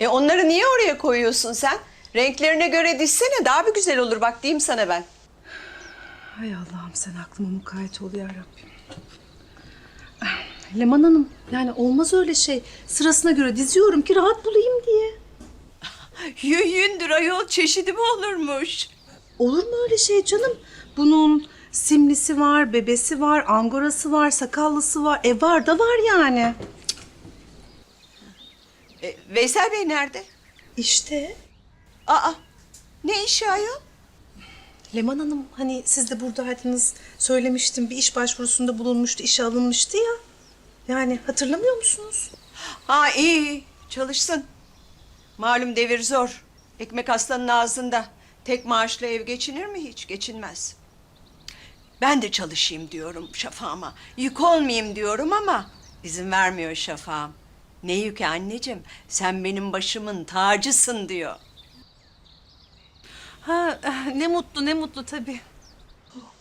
E onları niye oraya koyuyorsun sen? Renklerine göre dizsene daha bir güzel olur bak diyeyim sana ben. Hay Allah'ım sen aklıma mukayyet ol ya Rabbim. Leman Hanım yani olmaz öyle şey. Sırasına göre diziyorum ki rahat bulayım diye. Yün yündür ayol çeşidi mi olurmuş? Olur mu öyle şey canım? Bunun simlisi var, bebesi var, angorası var, sakallısı var. E var da var yani. E, Veysel Bey nerede? İşte Aa ne işi ayol? Leman Hanım hani siz de buradaydınız. Söylemiştim bir iş başvurusunda bulunmuştu, işe alınmıştı ya. Yani hatırlamıyor musunuz? Ha iyi iyi çalışsın. Malum devir zor. Ekmek aslanın ağzında. Tek maaşla ev geçinir mi hiç? Geçinmez. Ben de çalışayım diyorum şafağıma. Yük olmayayım diyorum ama izin vermiyor şafağım. Ne yükü anneciğim? Sen benim başımın tacısın diyor. Ha ne mutlu ne mutlu tabii.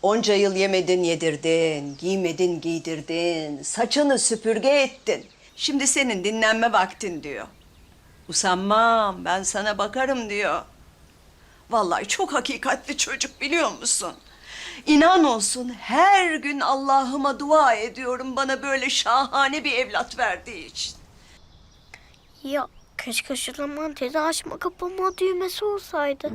Onca yıl yemedin yedirdin, giymedin giydirdin, saçını süpürge ettin. Şimdi senin dinlenme vaktin diyor. Usanmam, ben sana bakarım diyor. Vallahi çok hakikatli çocuk biliyor musun? İnan olsun her gün Allah'ıma dua ediyorum bana böyle şahane bir evlat verdiği için. Ya keşke şu zaman tezi açma kapama düğmesi olsaydı.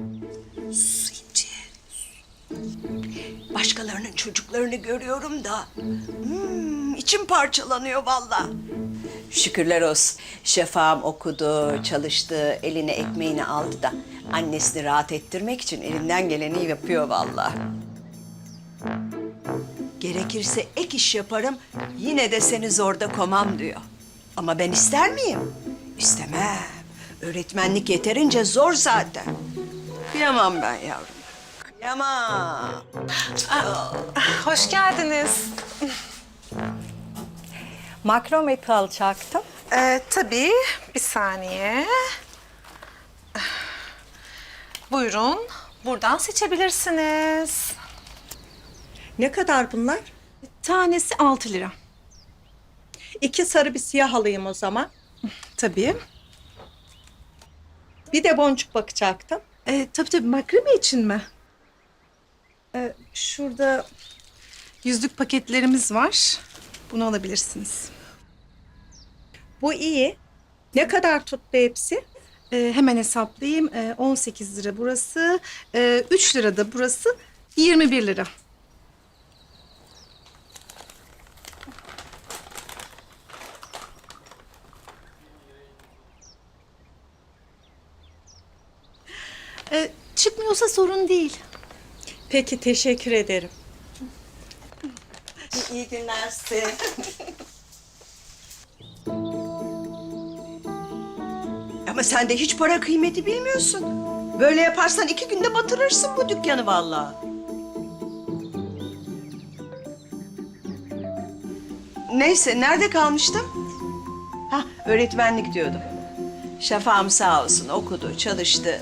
Başkalarının çocuklarını görüyorum da hmm, içim parçalanıyor vallahi. Şükürler olsun. Şefam okudu, çalıştı, eline ekmeğini aldı da annesini rahat ettirmek için elinden geleni yapıyor vallahi. Gerekirse ek iş yaparım, yine de seni zorda komam diyor. Ama ben ister miyim? İstemem. Öğretmenlik yeterince zor zaten. Kıyamam ben yavrum. Kıyamam. Hoş geldiniz. Makrome kalacaktım. Ee, tabii bir saniye. Buyurun buradan seçebilirsiniz. Ne kadar bunlar? Tanesi 6 lira. İki sarı bir siyah alayım o zaman. Tabii. Bir de boncuk bakacaktım. Ee, tabii tabii makrame için mi? Ee, şurada yüzlük paketlerimiz var. Bunu alabilirsiniz. Bu iyi. Ne kadar tuttu hepsi? Ee, hemen hesaplayayım. Ee, 18 lira burası. Ee, 3 lira da burası. 21 lira. Ee, çıkmıyorsa sorun değil. Peki teşekkür ederim. İyi günler size. Ama sen de hiç para kıymeti bilmiyorsun. Böyle yaparsan iki günde batırırsın bu dükkanı vallahi. Neyse, nerede kalmıştım? Ha, öğretmenlik diyordum. Şafağım sağ olsun okudu, çalıştı.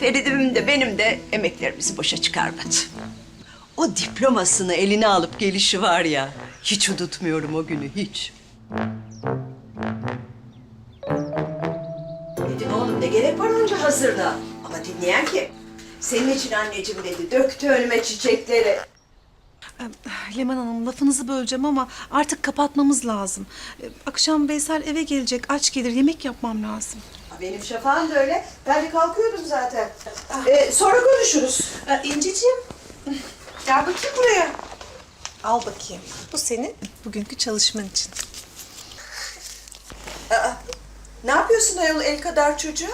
Feridim'im de benim de emeklerimizi boşa çıkarmadı. O diplomasını eline alıp gelişi var ya, hiç unutmuyorum o günü, hiç. Dedim oğlum ne gerek var onca hazırda? Ama dinleyen kim? Senin için anneciğim dedi, döktü önüme çiçekleri. Ee, Leman Hanım lafınızı böleceğim ama artık kapatmamız lazım. Ee, akşam Veysel eve gelecek aç gelir yemek yapmam lazım. Benim şafağım da öyle. Ben de kalkıyordum zaten. Ee, sonra konuşuruz. Ee, İnciciğim gel bakayım buraya. Al bakayım. Bu senin bugünkü çalışman için. Ne yapıyorsun ayol el kadar çocuğa?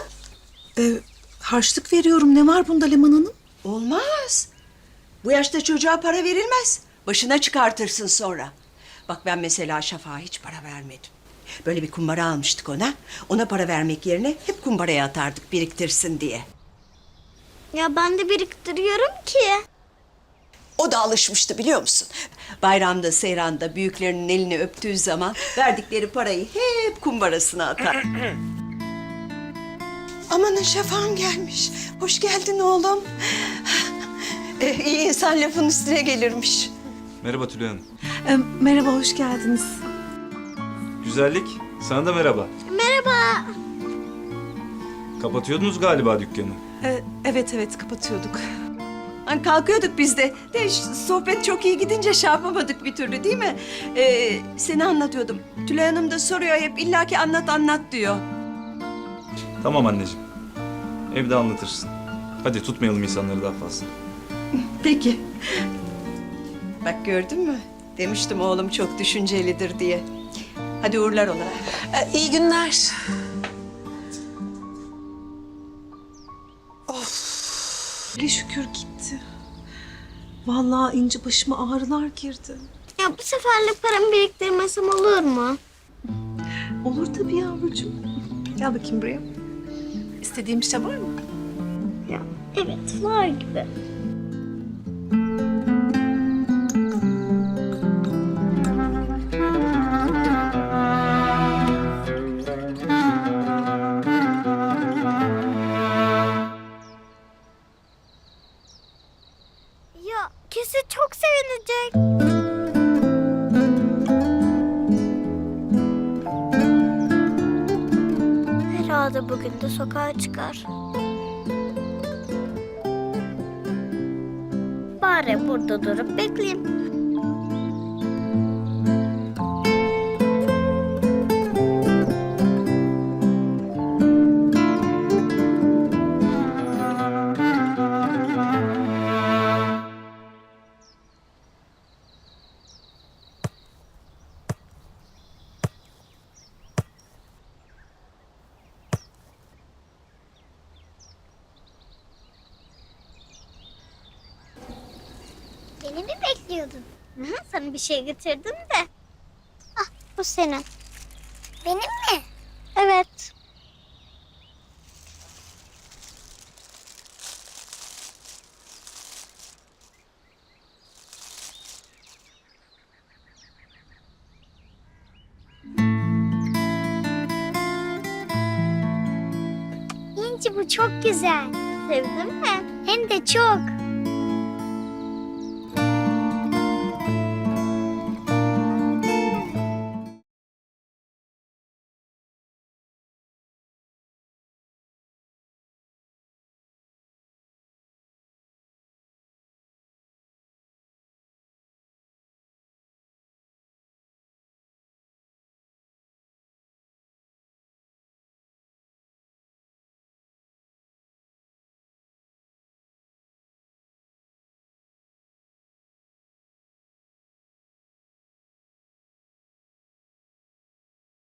Ee, harçlık veriyorum. Ne var bunda Leman Hanım? Olmaz. Bu yaşta çocuğa para verilmez. Başına çıkartırsın sonra. Bak ben mesela Şafak'a hiç para vermedim. Böyle bir kumbara almıştık ona. Ona para vermek yerine hep kumbaraya atardık biriktirsin diye. Ya ben de biriktiriyorum ki. O da alışmıştı biliyor musun? Bayramda, seyranda büyüklerinin elini öptüğü zaman verdikleri parayı hep kumbarasına atar. Amanın şafağım gelmiş. Hoş geldin oğlum. Ee, iyi insan lafın üstüne gelirmiş. Merhaba Tülay Hanım. Ee, merhaba hoş geldiniz. Güzellik, sana da merhaba. Merhaba. Kapatıyordunuz galiba dükkanı. Ee, evet evet kapatıyorduk. Hani kalkıyorduk biz de. De sohbet çok iyi gidince şey yapamadık bir türlü değil mi? Ee, seni anlatıyordum. Tülay Hanım da soruyor hep illaki anlat anlat diyor. Tamam anneciğim. Evde anlatırsın. Hadi tutmayalım insanları daha fazla. Peki. Bak gördün mü? Demiştim oğlum çok düşüncelidir diye. Hadi uğurlar ona. Ee, iyi günler. Of. Ne şükür gitti. Vallahi ince başıma ağrılar girdi. Ya bu seferlik paramı biriktirmesem olur mu? Olur tabii yavrucuğum. Gel bakayım buraya. İstediğim bir şey var mı? Ya evet var gibi. Herhalde bugün de sokağa çıkar. Bari burada durup bekleyeyim. Beni mi bekliyordun? Hı sana bir şey getirdim de. Ah bu senin. Benim mi? Evet. İnci bu çok güzel. Sevdin mi? Hem de çok.